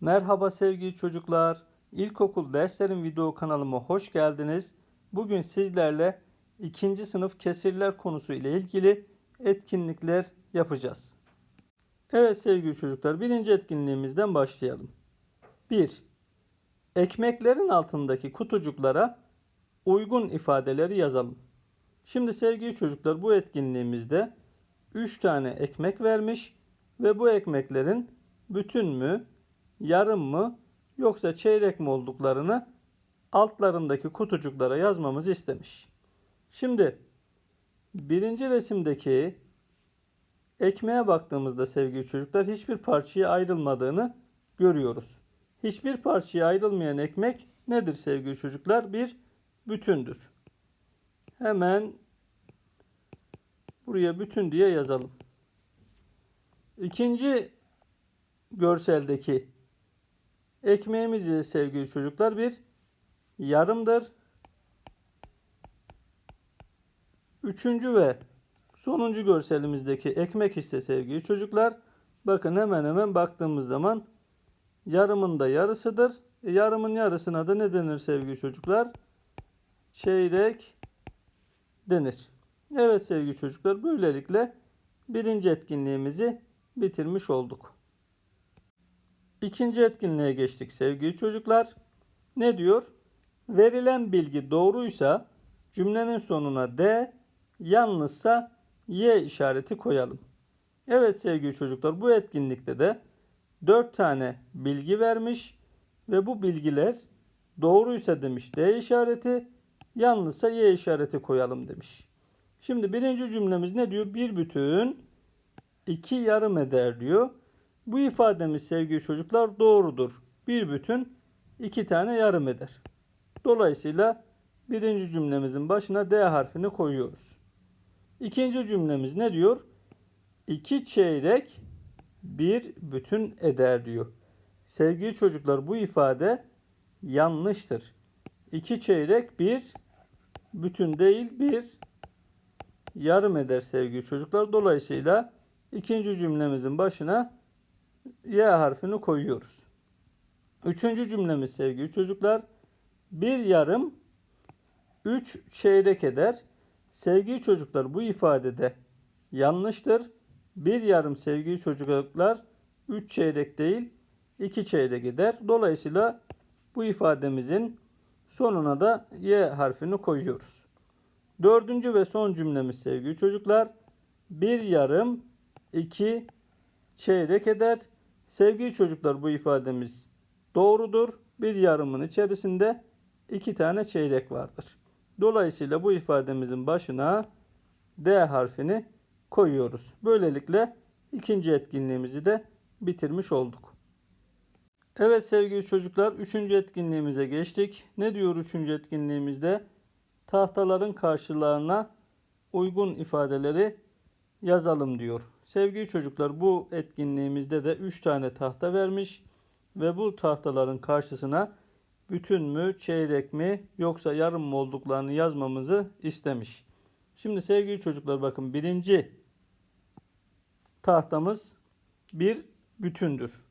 Merhaba sevgili çocuklar. İlkokul derslerim video kanalıma hoş geldiniz. Bugün sizlerle ikinci sınıf kesirler konusu ile ilgili etkinlikler yapacağız. Evet sevgili çocuklar birinci etkinliğimizden başlayalım. 1. Ekmeklerin altındaki kutucuklara uygun ifadeleri yazalım. Şimdi sevgili çocuklar bu etkinliğimizde 3 tane ekmek vermiş ve bu ekmeklerin bütün mü, yarım mı yoksa çeyrek mi olduklarını altlarındaki kutucuklara yazmamızı istemiş. Şimdi birinci resimdeki ekmeğe baktığımızda sevgili çocuklar hiçbir parçaya ayrılmadığını görüyoruz. Hiçbir parçaya ayrılmayan ekmek nedir sevgili çocuklar? Bir bütündür. Hemen buraya bütün diye yazalım. İkinci görseldeki ekmeğimiz ile sevgili çocuklar bir yarımdır. Üçüncü ve sonuncu görselimizdeki ekmek ise sevgili çocuklar bakın hemen hemen baktığımız zaman yarımın da yarısıdır. E, yarımın yarısına da ne denir sevgili çocuklar? Çeyrek denir. Evet sevgili çocuklar böylelikle birinci etkinliğimizi bitirmiş olduk. İkinci etkinliğe geçtik sevgili çocuklar. Ne diyor? Verilen bilgi doğruysa cümlenin sonuna D, yanlışsa Y işareti koyalım. Evet sevgili çocuklar bu etkinlikte de 4 tane bilgi vermiş ve bu bilgiler doğruysa demiş D işareti, yanlışsa Y işareti koyalım demiş. Şimdi birinci cümlemiz ne diyor? Bir bütün iki yarım eder diyor. Bu ifademiz sevgili çocuklar doğrudur. Bir bütün iki tane yarım eder. Dolayısıyla birinci cümlemizin başına D harfini koyuyoruz. İkinci cümlemiz ne diyor? İki çeyrek bir bütün eder diyor. Sevgili çocuklar bu ifade yanlıştır. İki çeyrek bir bütün değil bir yarım eder sevgili çocuklar. Dolayısıyla ikinci cümlemizin başına Y harfini koyuyoruz. Üçüncü cümlemiz sevgili çocuklar. Bir yarım üç çeyrek eder. Sevgili çocuklar bu ifadede yanlıştır. Bir yarım sevgili çocuklar üç çeyrek değil iki çeyrek eder. Dolayısıyla bu ifademizin sonuna da Y harfini koyuyoruz. Dördüncü ve son cümlemiz sevgili çocuklar. Bir yarım iki çeyrek eder. Sevgili çocuklar bu ifademiz doğrudur. Bir yarımın içerisinde iki tane çeyrek vardır. Dolayısıyla bu ifademizin başına D harfini koyuyoruz. Böylelikle ikinci etkinliğimizi de bitirmiş olduk. Evet sevgili çocuklar üçüncü etkinliğimize geçtik. Ne diyor üçüncü etkinliğimizde? Tahtaların karşılarına uygun ifadeleri yazalım diyor. Sevgili çocuklar bu etkinliğimizde de 3 tane tahta vermiş ve bu tahtaların karşısına bütün mü, çeyrek mi yoksa yarım mı olduklarını yazmamızı istemiş. Şimdi sevgili çocuklar bakın birinci tahtamız bir bütündür.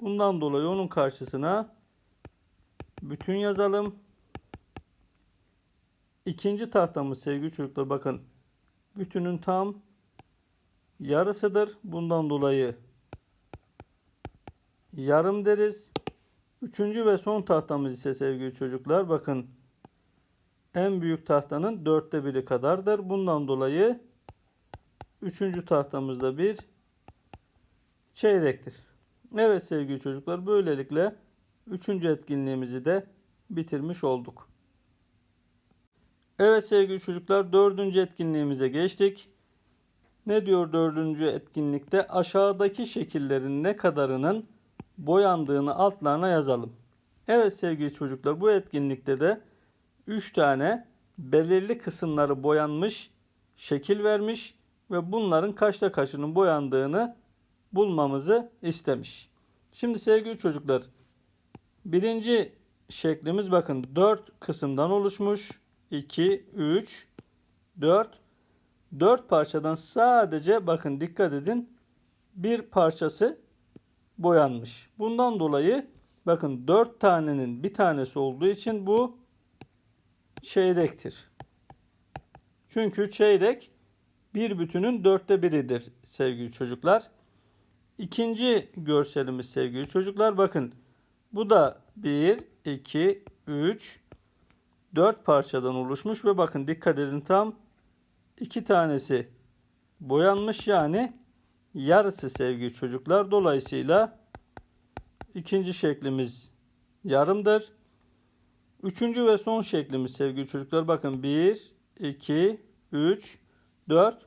Bundan dolayı onun karşısına bütün yazalım. İkinci tahtamız sevgili çocuklar bakın bütünün tam yarısıdır. Bundan dolayı yarım deriz. Üçüncü ve son tahtamız ise sevgili çocuklar bakın en büyük tahtanın dörtte biri kadardır. Bundan dolayı üçüncü tahtamızda bir çeyrektir. Evet sevgili çocuklar böylelikle üçüncü etkinliğimizi de bitirmiş olduk. Evet sevgili çocuklar dördüncü etkinliğimize geçtik. Ne diyor dördüncü etkinlikte? Aşağıdaki şekillerin ne kadarının boyandığını altlarına yazalım. Evet sevgili çocuklar bu etkinlikte de 3 tane belirli kısımları boyanmış şekil vermiş ve bunların kaçta kaçının boyandığını bulmamızı istemiş. Şimdi sevgili çocuklar birinci şeklimiz bakın 4 kısımdan oluşmuş. 2, 3, 4 Dört parçadan sadece bakın dikkat edin bir parçası boyanmış. Bundan dolayı bakın 4 tanenin bir tanesi olduğu için bu çeyrektir. Çünkü çeyrek bir bütünün dörtte biridir sevgili çocuklar. İkinci görselimiz sevgili çocuklar bakın bu da 1, 2, 3, 4 parçadan oluşmuş ve bakın dikkat edin tam iki tanesi boyanmış yani yarısı sevgili çocuklar. Dolayısıyla ikinci şeklimiz yarımdır. Üçüncü ve son şeklimiz sevgili çocuklar bakın 1, 2, 3, 4.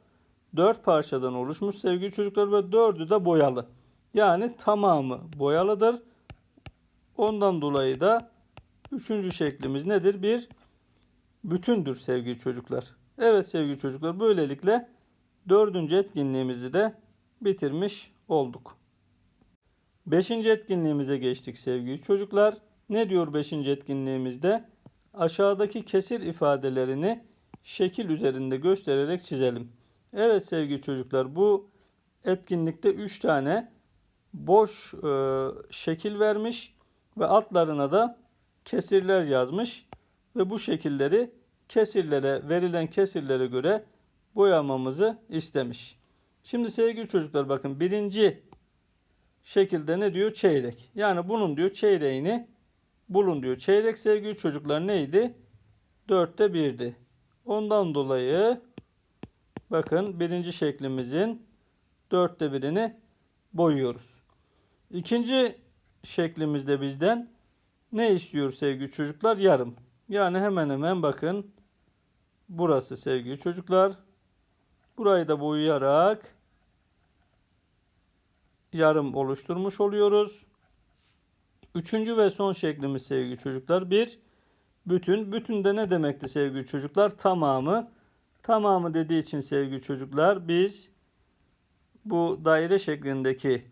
4 parçadan oluşmuş sevgili çocuklar ve 4'ü de boyalı. Yani tamamı boyalıdır. Ondan dolayı da üçüncü şeklimiz nedir? Bir bütündür sevgili çocuklar. Evet sevgili çocuklar böylelikle dördüncü etkinliğimizi de bitirmiş olduk. Beşinci etkinliğimize geçtik sevgili çocuklar. Ne diyor beşinci etkinliğimizde? Aşağıdaki kesir ifadelerini şekil üzerinde göstererek çizelim. Evet sevgili çocuklar bu etkinlikte 3 tane boş e, şekil vermiş ve altlarına da kesirler yazmış ve bu şekilleri kesirlere verilen kesirlere göre boyamamızı istemiş. Şimdi sevgili çocuklar bakın birinci şekilde ne diyor? Çeyrek. Yani bunun diyor çeyreğini bulun diyor. Çeyrek sevgili çocuklar neydi? Dörtte birdi. Ondan dolayı bakın birinci şeklimizin dörtte birini boyuyoruz. İkinci şeklimizde bizden ne istiyor sevgili çocuklar? Yarım. Yani hemen hemen bakın burası sevgili çocuklar. Burayı da boyayarak yarım oluşturmuş oluyoruz. Üçüncü ve son şeklimiz sevgili çocuklar. Bir bütün. Bütün de ne demekti sevgili çocuklar? Tamamı. Tamamı dediği için sevgili çocuklar biz bu daire şeklindeki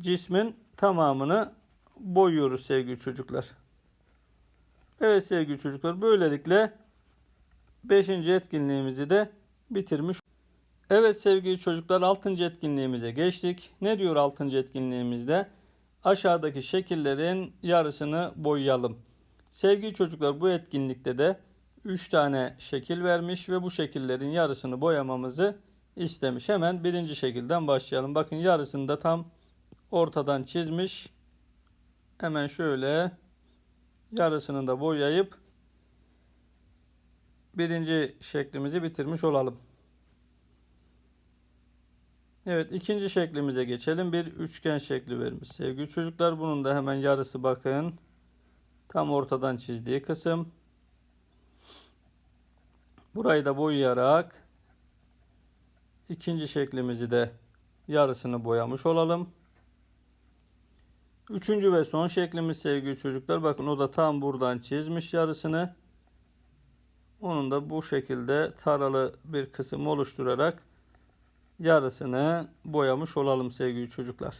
cismin tamamını boyuyoruz sevgili çocuklar. Evet sevgili çocuklar böylelikle 5. etkinliğimizi de bitirmiş. Evet sevgili çocuklar 6. etkinliğimize geçtik. Ne diyor 6. etkinliğimizde? Aşağıdaki şekillerin yarısını boyayalım. Sevgili çocuklar bu etkinlikte de 3 tane şekil vermiş ve bu şekillerin yarısını boyamamızı istemiş. Hemen birinci şekilden başlayalım. Bakın yarısını da tam ortadan çizmiş. Hemen şöyle yarısını da boyayıp birinci şeklimizi bitirmiş olalım. Evet ikinci şeklimize geçelim. Bir üçgen şekli vermiş. Sevgili çocuklar bunun da hemen yarısı bakın. Tam ortadan çizdiği kısım. Burayı da boyayarak ikinci şeklimizi de yarısını boyamış olalım. Üçüncü ve son şeklimiz sevgili çocuklar. Bakın o da tam buradan çizmiş yarısını. Onun da bu şekilde taralı bir kısım oluşturarak yarısını boyamış olalım sevgili çocuklar.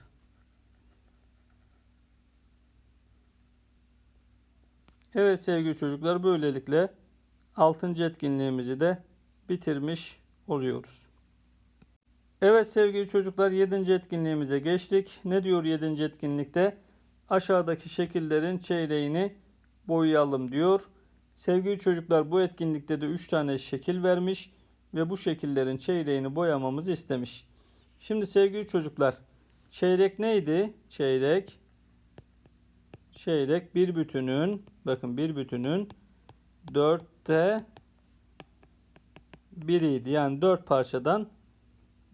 Evet sevgili çocuklar böylelikle 6. etkinliğimizi de bitirmiş oluyoruz. Evet sevgili çocuklar 7. etkinliğimize geçtik. Ne diyor 7. etkinlikte? Aşağıdaki şekillerin çeyreğini boyayalım diyor. Sevgili çocuklar bu etkinlikte de 3 tane şekil vermiş ve bu şekillerin çeyreğini boyamamızı istemiş. Şimdi sevgili çocuklar çeyrek neydi? Çeyrek çeyrek bir bütünün bakın bir bütünün dörtte biriydi. Yani dört parçadan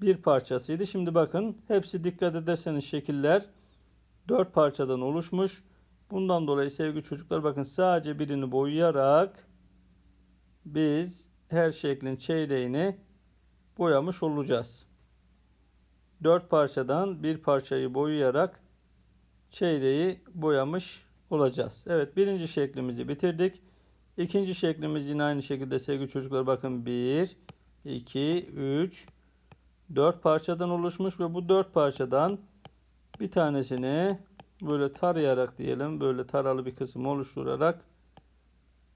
bir parçasıydı. Şimdi bakın hepsi dikkat ederseniz şekiller dört parçadan oluşmuş. Bundan dolayı sevgili çocuklar bakın sadece birini boyayarak biz her şeklin çeyreğini boyamış olacağız. Dört parçadan bir parçayı boyayarak çeyreği boyamış olacağız. Evet birinci şeklimizi bitirdik. İkinci şeklimiz yine aynı şekilde sevgili çocuklar bakın 1, 2, 3, 4 parçadan oluşmuş ve bu 4 parçadan bir tanesini böyle tarayarak diyelim böyle taralı bir kısım oluşturarak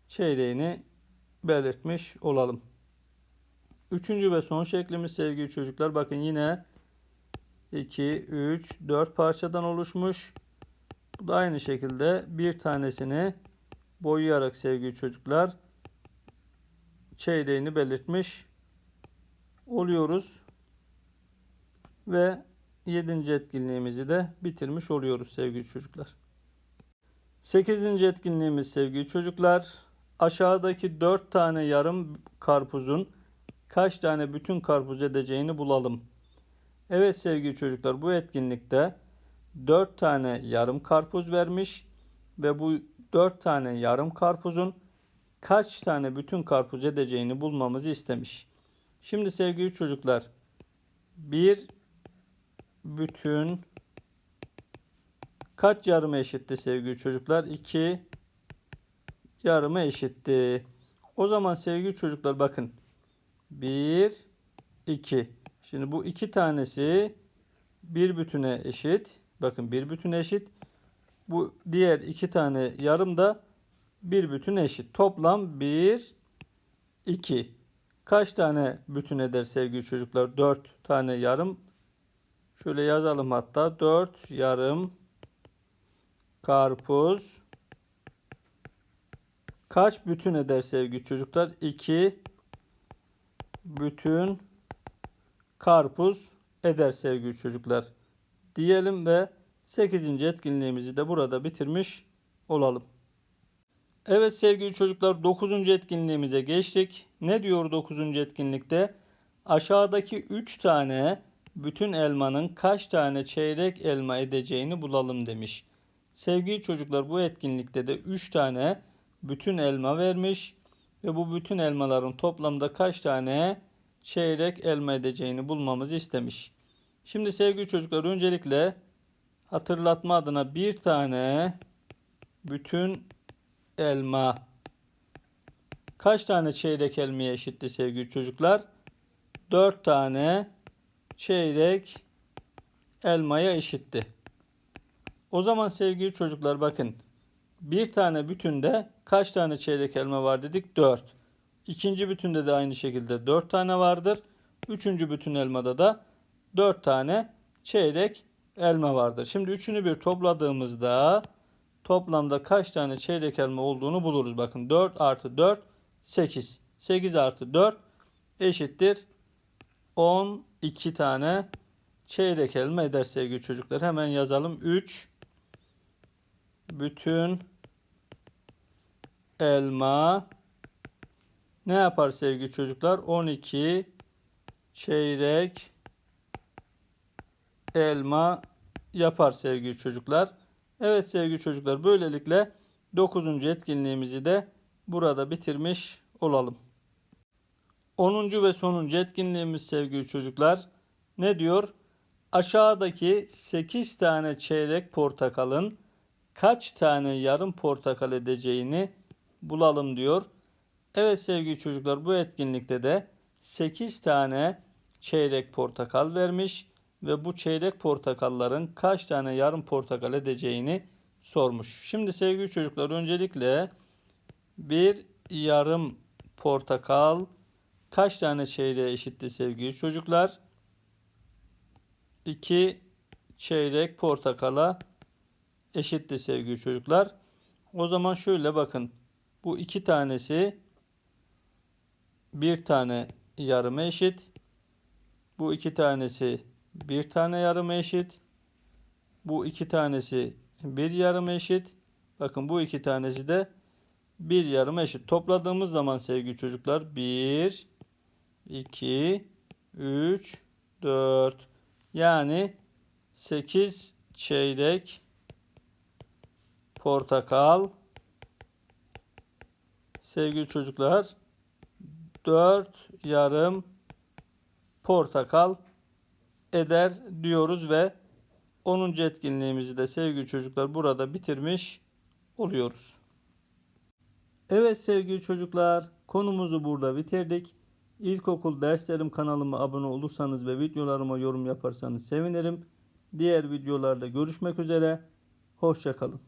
çeyreğini belirtmiş olalım. Üçüncü ve son şeklimiz sevgili çocuklar bakın yine 2, 3, 4 parçadan oluşmuş. Bu da aynı şekilde bir tanesini boyayarak sevgili çocuklar çeyreğini belirtmiş oluyoruz. Ve 7. etkinliğimizi de bitirmiş oluyoruz sevgili çocuklar. 8. etkinliğimiz sevgili çocuklar. Aşağıdaki 4 tane yarım karpuzun kaç tane bütün karpuz edeceğini bulalım. Evet sevgili çocuklar bu etkinlikte 4 tane yarım karpuz vermiş ve bu 4 tane yarım karpuzun kaç tane bütün karpuz edeceğini bulmamızı istemiş. Şimdi sevgili çocuklar bir bütün kaç yarıma eşitti sevgili çocuklar? 2 yarıma eşitti. O zaman sevgili çocuklar bakın. 1 2. Şimdi bu iki tanesi bir bütüne eşit. Bakın bir bütüne eşit. Bu diğer iki tane yarım da bir bütün eşit. Toplam 1 2. Kaç tane bütün eder sevgili çocuklar? 4 tane yarım. Şöyle yazalım hatta. 4 yarım karpuz kaç bütün eder sevgili çocuklar? 2 bütün karpuz eder sevgili çocuklar. Diyelim ve 8. etkinliğimizi de burada bitirmiş olalım. Evet sevgili çocuklar 9. etkinliğimize geçtik. Ne diyor 9. etkinlikte? Aşağıdaki 3 tane bütün elmanın kaç tane çeyrek elma edeceğini bulalım demiş. Sevgili çocuklar bu etkinlikte de 3 tane bütün elma vermiş ve bu bütün elmaların toplamda kaç tane çeyrek elma edeceğini bulmamızı istemiş. Şimdi sevgili çocuklar öncelikle hatırlatma adına bir tane bütün elma kaç tane çeyrek elmaya eşitti sevgili çocuklar? 4 tane çeyrek elmaya eşitti. O zaman sevgili çocuklar bakın. Bir tane bütünde kaç tane çeyrek elma var dedik? 4. İkinci bütünde de aynı şekilde 4 tane vardır. Üçüncü bütün elmada da 4 tane çeyrek elma vardır. Şimdi üçünü bir topladığımızda toplamda kaç tane çeyrek elma olduğunu buluruz. Bakın 4 artı 4 8. 8 artı 4 eşittir 12 tane çeyrek elma eder sevgili çocuklar. Hemen yazalım. 3 bütün elma ne yapar sevgili çocuklar? 12 çeyrek elma yapar sevgili çocuklar. Evet sevgili çocuklar böylelikle 9. etkinliğimizi de burada bitirmiş olalım. 10. ve sonuncu etkinliğimiz sevgili çocuklar ne diyor? Aşağıdaki 8 tane çeyrek portakalın kaç tane yarım portakal edeceğini bulalım diyor. Evet sevgili çocuklar bu etkinlikte de 8 tane çeyrek portakal vermiş ve bu çeyrek portakalların kaç tane yarım portakal edeceğini sormuş. Şimdi sevgili çocuklar öncelikle bir yarım portakal kaç tane çeyreğe eşitti sevgili çocuklar? 2 çeyrek portakala eşitti sevgili çocuklar. O zaman şöyle bakın. Bu iki tanesi bir tane yarıma eşit. Bu iki tanesi bir tane yarıma eşit. Bu iki tanesi bir yarıma eşit. Bakın bu iki tanesi de bir yarıma eşit. Topladığımız zaman sevgili çocuklar 1, 2, 3, 4 yani 8 çeyrek portakal sevgili çocuklar 4 yarım portakal eder diyoruz ve 10. etkinliğimizi de sevgili çocuklar burada bitirmiş oluyoruz. Evet sevgili çocuklar konumuzu burada bitirdik. İlkokul derslerim kanalıma abone olursanız ve videolarıma yorum yaparsanız sevinirim. Diğer videolarda görüşmek üzere. Hoşçakalın.